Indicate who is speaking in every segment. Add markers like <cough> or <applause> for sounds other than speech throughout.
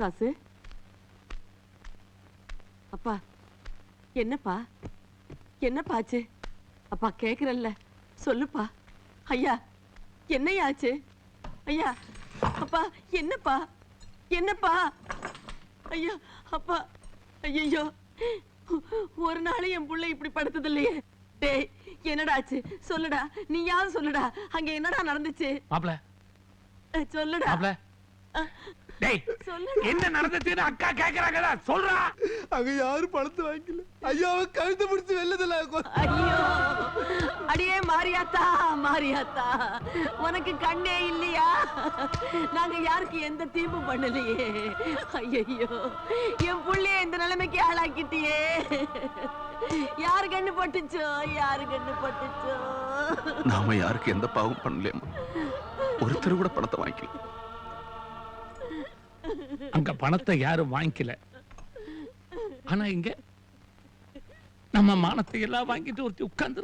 Speaker 1: ராசு அப்பா என்னப்பா? என்னப்பா ஆச்சு? அப்பா கேக்குறல்ல சொல்லுப்பா. ஐயா என்னையாச்சு ஐயா அப்பா என்னப்பா? என்னப்பா? ஐயா அப்பா ஐயோ ஒரு நாள் என் புள்ள இப்படி படுத்தது இல்லையே டேய் என்னடா ஆச்சு? சொல்லுடா. நீ யாரும் சொல்லுடா. அங்க என்னடா நடந்துச்சு? சொல்லுடா.
Speaker 2: டேய் என்ன நடந்துச்சுன்னு அக்கா கேக்குறாங்கடா சொல்றா.
Speaker 3: அங்க யாரும் பணத்தை வாங்கிக்கல. ஐயாவை கழுத்து பிடிச்சு வெள்ளதில்ல
Speaker 1: ஐயோ அடியே மாரியாத்தா மாரியாத்தா உனக்கு கண்ணே இல்லையா? நாங்க யாருக்கு எந்த தீர்ப்பு பண்ணலையே. ஐயோ என் புள்ளைய இந்த நிலைமைக்கு ஆளாக்கிட்டியே. யாரு கண்ணு பட்டுச்சோ? யாரு கண்ணு பட்டுச்சோ?
Speaker 4: நாம யாருக்கு எந்த பாவம் பண்ணலையம்மா. ஒருத்தர் கூட பணத்தை வாங்கிக்கல.
Speaker 2: அங்க பணத்தை யாரும் வாங்கிக்கல. ஆனா இங்க நம்ம மானத்தை எல்லாம் வாங்கிட்டு ஒருத்தி உட்கார்ந்து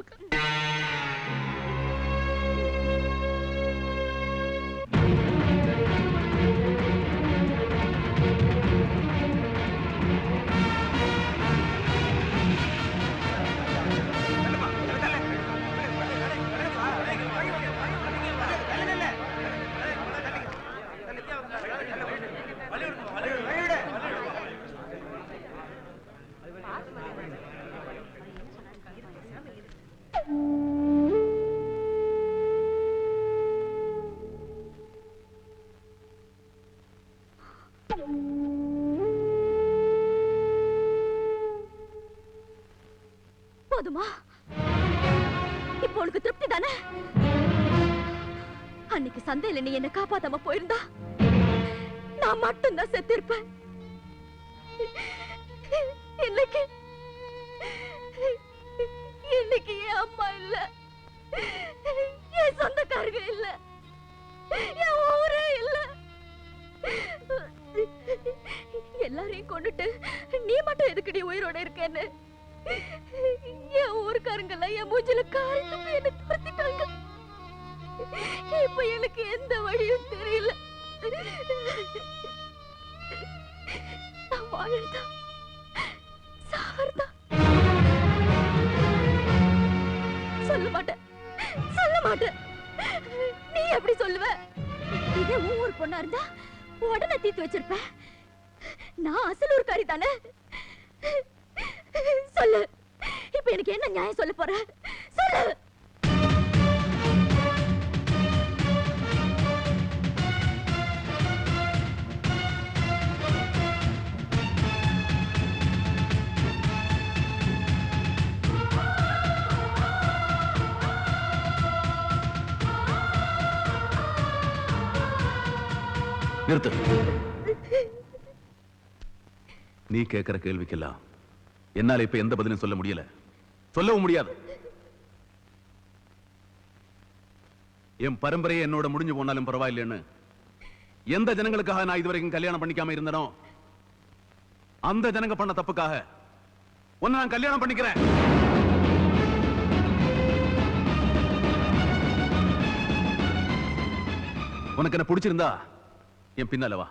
Speaker 5: போதுமா? இப்போ உனக்கு திருப்தி தானே? அன்னைக்கு சந்தையில நீ என்ன காப்பாத்தாம போயிருந்தா நான் மட்டும்தான் செத்திருப்பேன். இன்னைக்கு இன்னைக்கு என் அம்மா இல்ல. என் சொந்தக்காரங்க இல்ல. என் ஊரே இல்ல. எல்லாரையும் கொண்டுட்டு நீ மட்டும் எதுக்கு நீ உயிரோட இருக்கேன்னு? என் ஊருக்காரங்க எல்லாம் என் மூஞ்சில காரி சொல்ல மாட்டேன் நீ எப்படி சொல்லுவ? இதே உன் ஊர் பொண்ணா இருந்தா உடனே தீர்த்து வச்சிருப்ப. நான் அசலூர்காரி தானே? சொல்லு. இப்ப எனக்கு என்ன நியாயம் சொல்ல போற? சொல்லு.
Speaker 4: நிறுத்து. நீ கேட்கிற கேள்விக்கெல்லாம் என்னால இப்ப எந்த பதிலும் சொல்ல முடியல. சொல்லவும் முடியாது. என் பரம்பரையை என்னோட முடிஞ்சு போனாலும் பரவாயில்லைன்னு எந்த ஜனங்களுக்காக நான் இதுவரைக்கும் கல்யாணம் பண்ணிக்காம இருந்தனோ அந்த ஜனங்க பண்ண தப்புக்காக உன்னை நான் கல்யாணம் பண்ணிக்கிறேன். உனக்கு என்ன பிடிச்சிருந்தா என் பின்னால வா.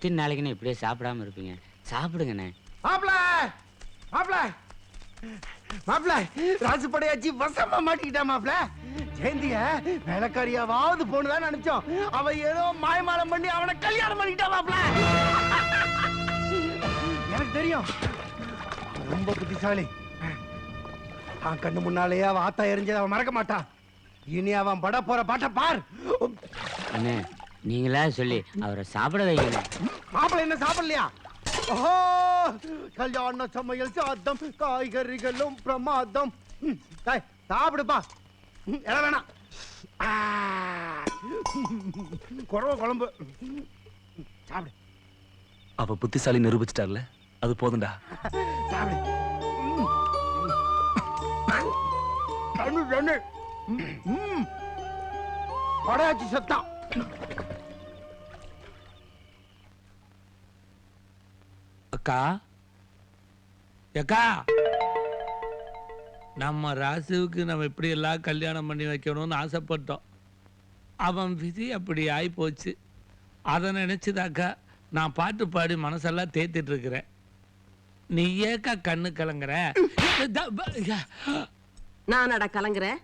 Speaker 6: எத்தனை நாளைக்குண்ணே இப்படியே சாப்பிடாம இருப்பீங்க. சாப்பிடுங்கண்ணே.
Speaker 3: மாப்ள மாப்ள மாப்ள ராசு படையாச்சி வசமா மாட்டிக்கிட்டா மாப்ள ஜெயந்திய வேலைக்காரியாவது போனதான் நினைச்சோம். அவ ஏதோ மாயமாலம் பண்ணி அவனை கல்யாணம் பண்ணிக்கிட்டா மாப்ள எனக்கு தெரியும். ரொம்ப புத்திசாலி.
Speaker 7: அவன் கண்ணு முன்னாலேயே அவன் ஆத்தா எரிஞ்சதை அவன் மறக்க மாட்டான். இனி அவன் பட போற பாட்டை பார்.
Speaker 6: அண்ணே நீங்களா சொல்லி அவரை சாப்பிட வைக்கணும்.
Speaker 7: மாப்பிள்ளை என்ன சாப்பிடலையா? ஓஹோ கல்யாண சமையல் சாதம் காய்கறிகளும் பிரமாதம். ம், டேய், சாப்பிடுப்பா. ம், வேணாம். ஆ, குறவ குழம்பு. சாப்பிடு.
Speaker 8: அவ புத்திசாலி நிரூபிச்சிட்டார்ல? அது போதும்டா.
Speaker 7: சாப்பிடு. ம். தண்ணி தண்ணி ம். படையாச்சி சத்தம்.
Speaker 2: அக்கா? அக்கா நம்ம ராசுவுக்கு நம்ம இப்படி எல்லாம் கல்யாணம் பண்ணி வைக்கணும்னு ஆசைப்பட்டோம். அவன் விதி அப்படி ஆகி போச்சு அதை நினைச்சுதாக்கா நான் பாட்டு பாடி மனசெல்லாம் தேத்திட்டு இருக்கிறேன் நீ ஏக்கா கண்ணு கலங்குற?
Speaker 1: நான் அட கலங்குறேன்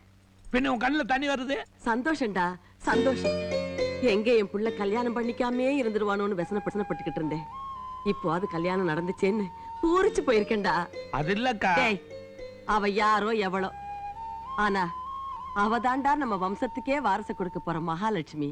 Speaker 2: பின்ன உன் கண்ணுல தண்ணி வருது?
Speaker 1: சந்தோஷம்டா சந்தோஷம். எங்க என் புள்ள கல்யாணம் பண்ணிக்காமே இருந்துருவானோன்னு வெசன பிரச்சனைப்பட்டுக்கிட்டு இருந்தேன். இப்போ அது கல்யாணம் நடந்துச்சேன்னு பூரிச்சு போயிருக்கேன்டா.
Speaker 2: அது இல்லக்கா
Speaker 1: டேய் அவ யாரோ எவளோ. ஆனா அவ தாண்டா நம்ம வம்சத்துக்கே வாரச கொடுக்க போற மகாலட்சுமி.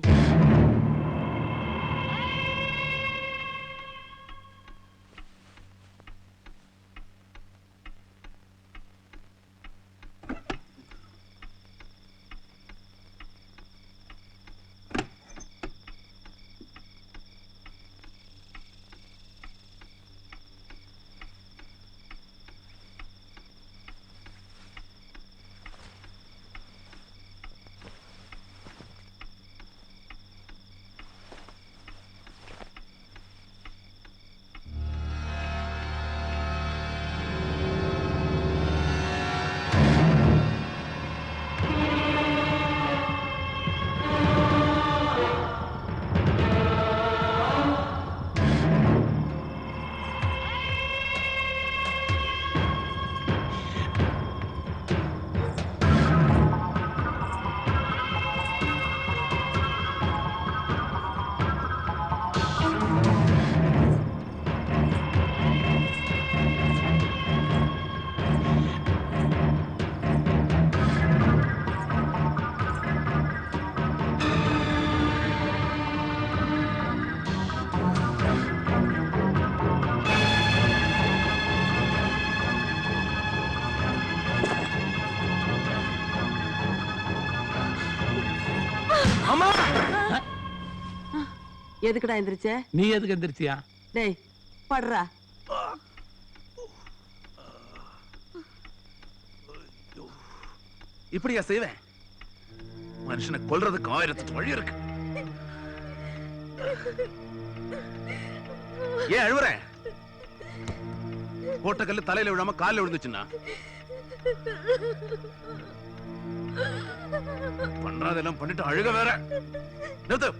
Speaker 1: எதுக்குடா எந்திரிச்ச?
Speaker 2: நீ எதுக்கு எந்திரிச்சியா?
Speaker 1: டேய் படுறா.
Speaker 4: இப்படியா செய்வேன்? மனுஷனை கொல்றதுக்கு ஆயிரத்து வழி இருக்கு. ஏன் அழுவுற? போட்ட கல்லு தலையில விழாம கால்ல விழுந்துச்சுன்னா? பண்றதெல்லாம் பண்ணிட்டு அழுக வேற. நிறுத்து.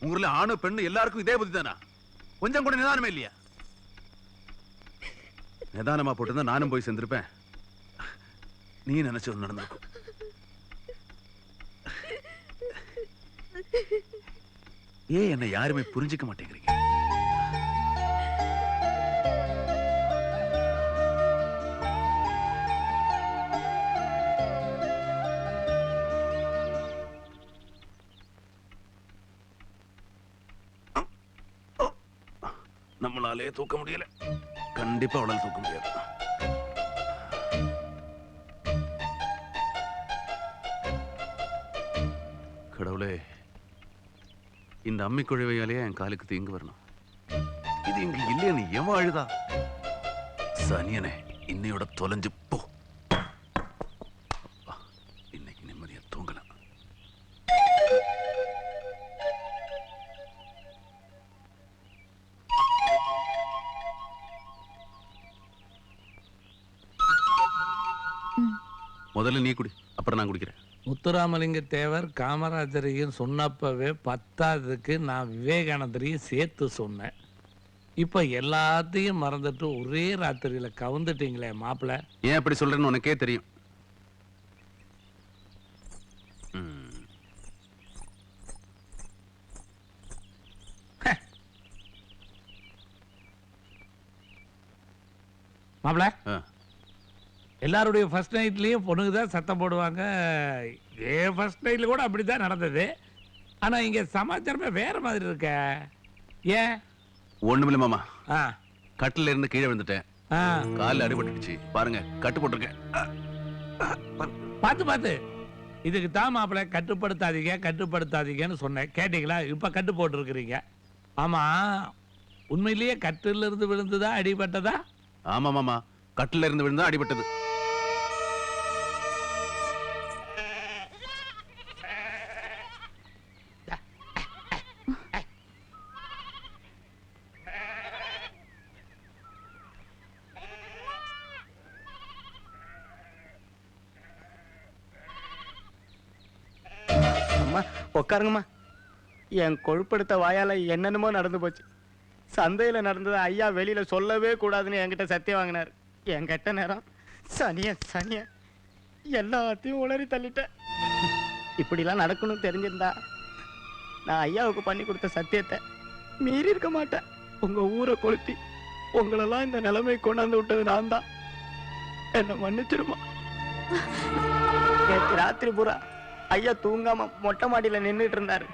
Speaker 4: ஊர்ல ஆணு பெண்ணு எல்லாருக்கும் இதே புத்தி தானா கொஞ்சம் கூட நிதானமே இல்லையா? நிதானமா போட்டிருந்தா நானும் போய் சேர்ந்திருப்பேன். நீ நினைச்சது நடந்திருக்கும். ஏன் என்னை யாருமே புரிஞ்சுக்க மாட்டேங்கிற? நம்மளாலே தூக்க முடியல. கண்டிப்பா அவளால் தூக்க முடியாது. கடவுளே இந்த அம்மி குழவையாலேயே என் காலுக்கு தீங்கு வரணும். இது இங்க இல்லையா நீ எவன் அழுதா சனியனே இன்னையோட தொலைஞ்சு போ. அப்புறம் நான் குடிக்கிறேன்.
Speaker 2: முத்துராமலிங்க தேவர் காமராஜரையும் சொன்னப்பவே பத்தாவதுக்கு நான் விவேகானந்தரையும் சேர்த்து சொன்னேன். இப்போ எல்லாத்தையும் மறந்துட்டு ஒரே ராத்திரியில கவுந்துட்டீங்களே மாப்பிள்ள
Speaker 4: ஏன் அப்படி சொல்றேன்னு உனக்கே தெரியும்.
Speaker 2: மாப்பிள்ள. எல்லாருடைய ஃபர்ஸ்ட் நைட்லேயும் பொண்ணுங்க தான் சத்தம் போடுவாங்க. ஏன் ஃபர்ஸ்ட் நைட்டில் கூட அப்படி தான் நடந்தது. ஆனால் இங்கே சமாச்சாரமே வேற மாதிரி இருக்க. ஏன்?
Speaker 4: ஒண்ணுமில்ல மாமா.
Speaker 2: ஆ.
Speaker 4: கட்டில இருந்து கீழே விழுந்துட்டேன்.
Speaker 2: ஆ.
Speaker 4: காலில் அடிபட்டுடுச்சு. பாருங்க கட்டு போட்டிருக்கேன்.
Speaker 2: பார்த்து பார்த்து இதுக்கு தான் மாப்பிள்ளை கட்டுப்படுத்தாதீங்க கட்டுப்படுத்தாதீங்கன்னு சொன்னேன். கேட்டிங்களா? இப்போ கட்டு போட்டிருக்கிறீங்க. ஆமாம் உண்மையிலேயே கட்டில இருந்து விழுந்ததா அடிபட்டதா?
Speaker 4: ஆமா மாமா. கட்டில இருந்து விழுந்தா அடிபட்டது.
Speaker 3: அம்மா உட்காருங்கம்மா. என் கொழுப்படுத்த வாயால் என்னென்னமோ நடந்து போச்சு. சந்தையில் நடந்தது ஐயா வெளியில் சொல்லவே கூடாதுன்னு என்கிட்ட சத்தியம் வாங்கினார். என் கெட்ட நேரம் சனிய சனிய எல்லாத்தையும் உளறி தள்ளிட்டேன். இப்படிலாம் நடக்கணும்னு தெரிஞ்சிருந்தா நான் ஐயாவுக்கு பண்ணி கொடுத்த சத்தியத்தை மீறி இருக்க மாட்டேன். உங்கள் ஊரை கொளுத்தி உங்களெல்லாம் இந்த நிலைமை கொண்டாந்து விட்டது நான் தான் என்னை மன்னிச்சிருமா? நேற்று ராத்திரி பூரா ஐயா தூங்காம மொட்டை மாடியில நின்றுட்டு இருந்தாரு.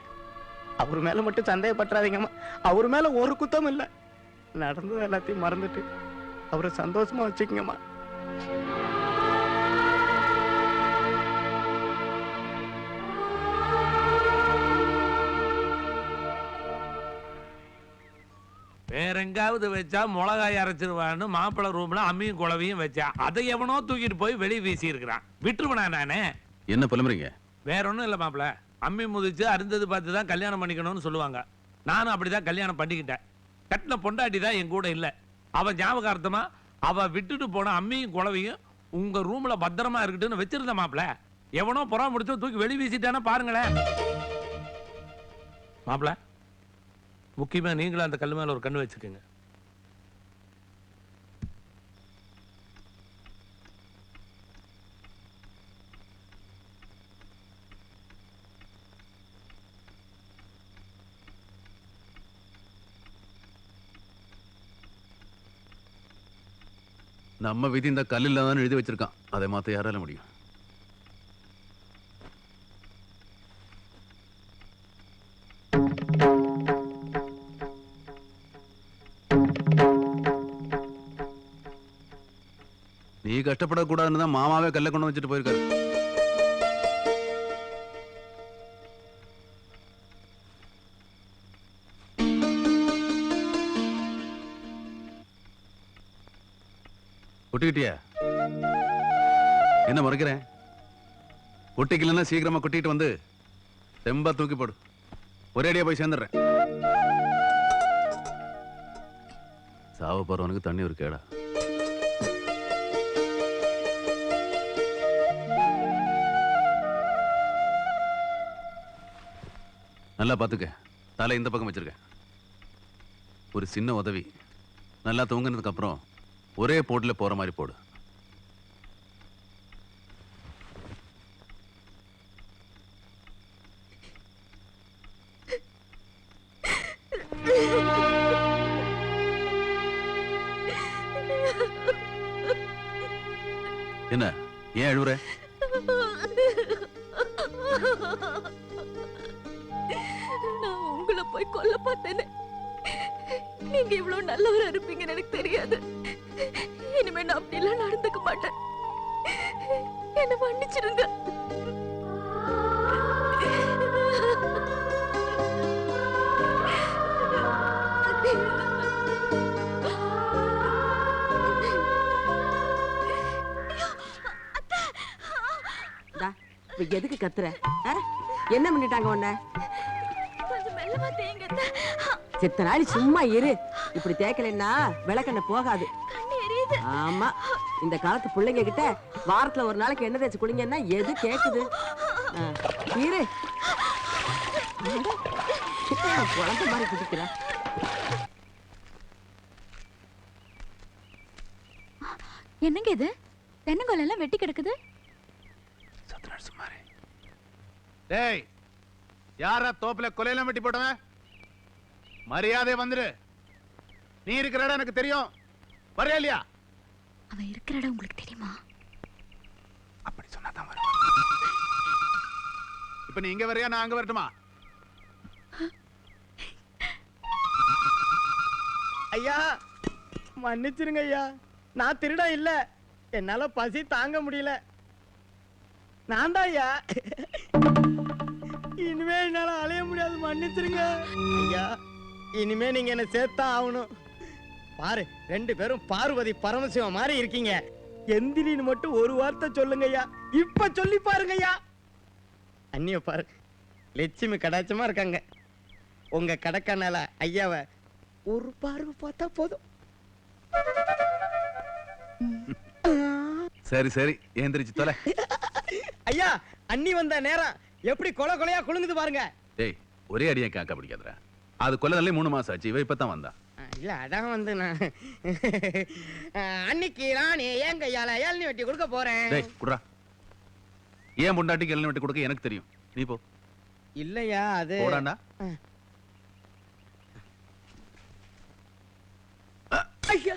Speaker 3: அவர் மேல மட்டும் சந்தேகப்பட்டுறாதீங்கம்மா. அவர் மேல ஒரு குத்தம் இல்ல. நடந்தது எல்லாத்தையும் மறந்துட்டு அவரை சந்தோஷமா வச்சுக்கங்கம்மா.
Speaker 2: வேற எங்காவது வச்சா மிளகாய் அரைச்சிருவான்னு மாப்பிள்ளை ரூம்ல அம்மியும் குழவையும் வச்சா. அதை எவனோ தூக்கிட்டு போய் வெளியே வீசி இருக்கிறான் விட்டுருவனா நானே?
Speaker 4: என்ன புலம்புறீங்க?
Speaker 2: வேற ஒன்றும் இல்லை மாப்பிள்ள. அம்மி முதிச்சு அருந்தது பார்த்து தான் கல்யாணம் பண்ணிக்கணும்னு சொல்லுவாங்க. நானும் அப்படி தான் கல்யாணம் பண்ணிக்கிட்டேன். கட்டின பொண்டாட்டி தான் என் கூட இல்லை. அவன் ஞாபகார்த்தமாக அவள் விட்டுட்டு போன அம்மியும் குழவையும் உங்கள் ரூமில் பத்திரமா இருக்கட்டுன்னு வச்சிருந்த மாப்பிள்ள. எவனோ புறா முடிச்சோ தூக்கி வெளி வீசிட்டானே பாருங்களேன். மாப்பிள்ள முக்கியமாக நீங்களும் அந்த கல் மேலே ஒரு கண்ணு வச்சுக்கோங்க
Speaker 4: நம்ம விதி இந்த கல்லில் தான் எழுதி வச்சிருக்கான். அதை மாத்த யாரால முடியும்? நீ கஷ்டப்படக்கூடாதுன்னு தான் மாமாவே கல்லை கொண்டு வச்சுட்டு போயிருக்காரு. ஒட்டிக்கிட்டியா? என்ன மறைக்கிறேன்? ஒட்டிக்கலன்னா சீக்கிரமா கொட்டிட்டு வந்து தெம்பா தூக்கி போடு. ஒரே அடியா போய் சேர்ந்துடுறேன். சாவ போறவனுக்கு தண்ணி ஒரு கேடா. நல்லா பார்த்துக்க. தலை இந்த பக்கம் வச்சிருக்க ஒரு சின்ன உதவி. நல்லா தூங்கினதுக்கு அப்புறம் ஒரே போட்டில் போற மாதிரி போடு. என்ன ஏன் அழுவுற?
Speaker 5: நான் உங்களை போய் கொல்ல பார்த்தேனே. நீங்க இவ்வளவு நல்லவரா இருப்பீங்கன்னு எனக்கு தெரியாது. இனிமே நான் அப்படிலாம் நடந்துக்க மாட்டேன். என்ன மன்னிச்சிடுங்க.
Speaker 1: டா, இப்ப எதுக்கு கத்துற? என்ன பண்ணிட்டாங்க உன்ன. செத்த நாளி சும்மா இரு. இப்படி தேய்க்கலைன்னா விளக்கெண்ண போகாது. ஆமா. இந்த காலத்து பிள்ளைங்க கிட்ட வாரத்துல ஒரு நாளைக்கு எண்ணெய் தேய்ச்சி குளிங்கன்னா எது கேக்குது? இரு. குழந்தை மாதிரி குதிக்கிறா.
Speaker 5: என்னங்க இது? தென்னங்கோல் எல்லாம் வெட்டி கிடக்குது.
Speaker 4: டேய் யாரா தோப்புல கொலையெல்லாம் வெட்டி போட்டவன் மரியாதை வந்துரு. நீ இருக்கிற இடம் எனக்கு தெரியும். வரையா இல்லையா?
Speaker 5: அவன் இருக்கிற இடம் உங்களுக்கு தெரியுமா?
Speaker 4: அப்படி சொன்னா தான் வரும். இப்ப நீ இங்க வரையா? நான் அங்க வரட்டுமா?
Speaker 3: ஐயா மன்னிச்சிருங்க ஐயா. நான் திருட இல்ல. என்னால பசி தாங்க முடியல. நான் தான் ஐயா. இனிமே என்னால அலைய முடியாது. மன்னிச்சிருங்க. ஐயா இனிமே நீங்க என்ன சேர்த்தா ஆகணும். பாரு ரெண்டு பேரும் பார்வதி பரமசிவம் மாதிரி இருக்கீங்க. எந்திரின்னு மட்டும் ஒரு வார்த்தை சொல்லுங்க ஐயா இப்ப சொல்லி பாருங்க ஐயா அண்ணிய பாரு லட்சுமி கடாச்சமா இருக்காங்க. உங்க கடக்கனால ஐயாவை ஒரு பார்வை பார்த்தா போதும்.
Speaker 4: சரி சரி ஏந்திரிச்சு தொலை.
Speaker 3: ஐயா அண்ணி வந்த நேரம் எப்படி கொலை கொலையா குலுங்குது பாருங்க.
Speaker 4: டேய் ஒரே அடியா காக்கா பிடிக்காதடா. அது நல்ல மூணு மாசம் ஆச்சு இவ இப்பதான் வந்தா.
Speaker 3: ஆ, இல்ல அதான் வந்து நான் அன்னிக்கு நான் ஏன் கையால ஏழ்னி வெட்டி கொடுக்க போறேன்.
Speaker 4: டேய் ஏன் பொண்டாட்டிக்கு எல்லாம் வெட்டி கொடுக்க எனக்கு தெரியும். நீ போ.
Speaker 3: இல்லையா அது
Speaker 4: போடாண்டா.
Speaker 3: ஐயா.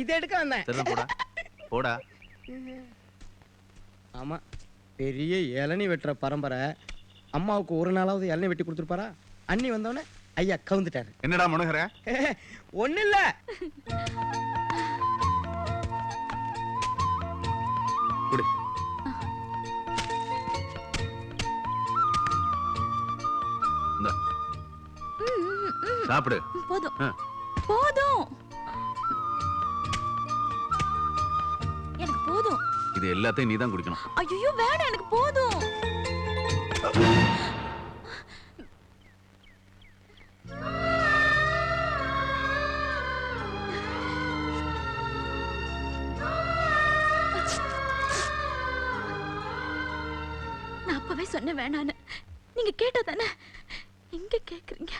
Speaker 3: இது எடுக்க வந்தேன்.
Speaker 4: சரி போடா. போடா.
Speaker 3: ஆமா பெரிய இளநி வெட்டுற பரம்பரை. அம்மாவுக்கு ஒரு நாளாவது இளநி வெட்டி கொடுத்துருப்பாரா? அண்ணி வந்தோடனே ஐயா கவுந்துட்டாரு.
Speaker 4: என்னடா முனகர? <laughs>
Speaker 3: ஒண்ணு இல்ல
Speaker 4: குடு இந்தா. சாப்பிடு.
Speaker 5: போதும்.
Speaker 4: ஆ.
Speaker 5: போதும். எனக்கு போதும்.
Speaker 4: இது எல்லாத்தையும் நீ தான் குடிக்கணும்.
Speaker 5: ஐயோ வேணாம் எனக்கு போதும். சொன்ன வேணான்னு. நீங்க கேட்டா தானே? எங்க கேக்குறீங்க?